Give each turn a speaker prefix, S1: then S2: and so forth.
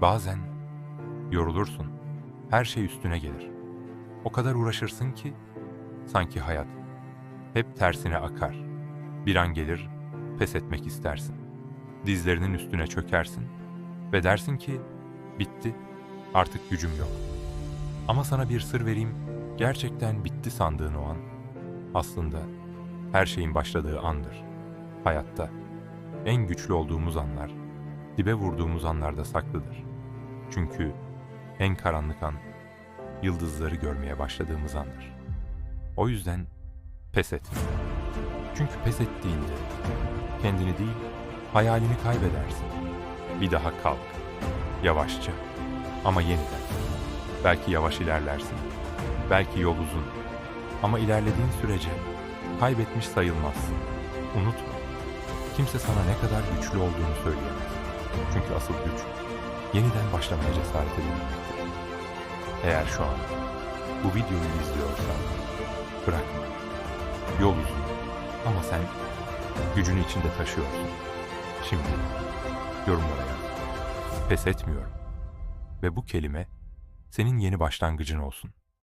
S1: Bazen yorulursun. Her şey üstüne gelir. O kadar uğraşırsın ki sanki hayat hep tersine akar. Bir an gelir pes etmek istersin. Dizlerinin üstüne çökersin ve dersin ki bitti artık gücüm yok. Ama sana bir sır vereyim gerçekten bitti sandığın o an aslında her şeyin başladığı andır. Hayatta en güçlü olduğumuz anlar dibe vurduğumuz anlarda saklıdır. Çünkü en karanlık an yıldızları görmeye başladığımız andır. O yüzden pes etme. Çünkü pes ettiğinde kendini değil hayalini kaybedersin. Bir daha kalk. Yavaşça ama yeniden. Belki yavaş ilerlersin. Belki yol uzun. Ama ilerlediğin sürece kaybetmiş sayılmazsın. Unutma. Kimse sana ne kadar güçlü olduğunu söyleyemez. Çünkü asıl güç yeniden başlamaya cesaret edilmektir. Eğer şu an bu videoyu izliyorsan bırakma. Yol uzun ama sen gücünü içinde taşıyorsun. Şimdi yorumlara yaz. Pes etmiyorum. Ve bu kelime senin yeni başlangıcın olsun.